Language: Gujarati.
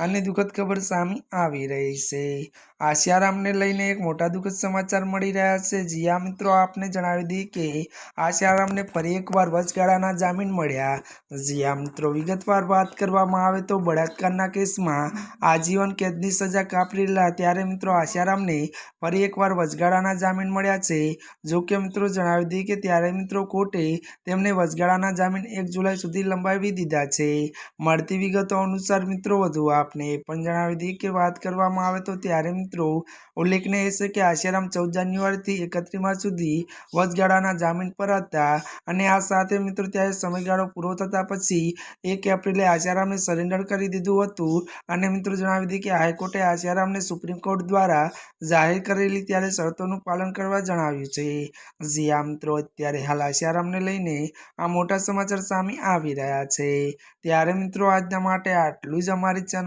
અને દુઃખદ ખબર સામે આવી રહી છે. આશિયારામને લઈને એક મોટા દુઃખદ સમાચાર મળી રહ્યા છે. જીયા મિત્રો, આપને જણાવી દઈએ કે આશિયારામને ફરી એકવાર વચગાળાના જામીન મળ્યા. જીયા મિત્રો, વિગતવાર વાત કરવામાં આવે તો બળાત્કારના કેસમાં આજીવન કેદની સજા કાપરેલા ત્યારે મિત્રો આશિયારામને ફરી એકવાર વચગાળાના જામીન મળ્યા છે. જો કે મિત્રો, જણાવી દઈએ કે ત્યારે મિત્રો કોર્ટે તેમને વચગાળાના જામીન એક જુલાઈ સુધી લંબાવી દીધા છે. મળતી વિગતો અનુસાર મિત્રો વધુ આપને એ પણ જણાવી દઈએ કે વાત કરવામાં આવે તો ત્યારે મિત્રો ઉલ્લેખનીય છે કે આશારામ ચૌદ જાન્યુઆરીથી એકત્રીસ માર્ચ સુધી વચગાળાના જામીન પર હતા અને આ સાથે મિત્રો ત્યારે સમયગાળો પૂરો થતા પછી એક એપ્રિલે આશિયારામને સરેન્ડર કરી દીધું હતું. અને મિત્રો જણાવી દઈએ કે હાઈકોર્ટે આશારામને સુપ્રીમ કોર્ટ દ્વારા જાહેર કરેલી ત્યારે શરતોનું પાલન કરવા જણાવ્યું છે. જી આ મિત્રો, અત્યારે હાલ આશારામને લઈને આ મોટા સમાચાર સામે આવી રહ્યા છે. ત્યારે મિત્રો આજના માટે આટલું જ. અમારી